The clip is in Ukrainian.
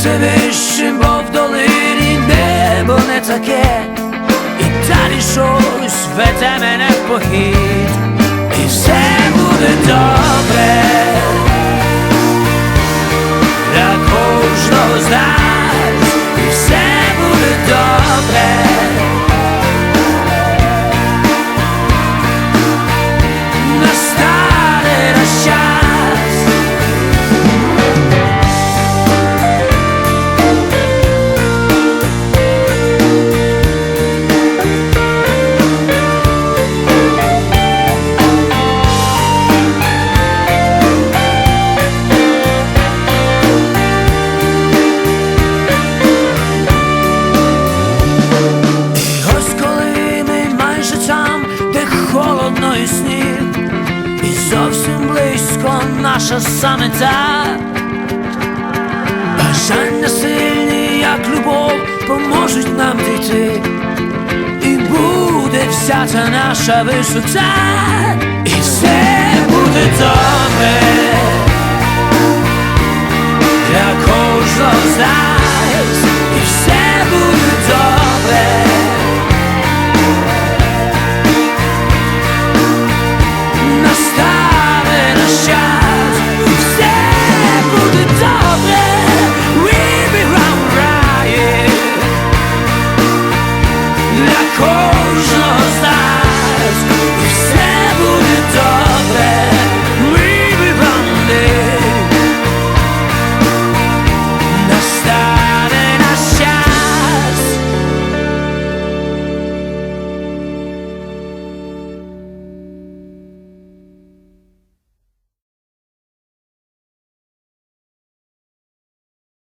Все вище, бо в долині небо не таке, і далі щось веде мене в похід, і все буде добре зовсім близько наша самета, бажання сильні, як любов, поможуть нам дійти, і буде вся та наша висота, і все буде добре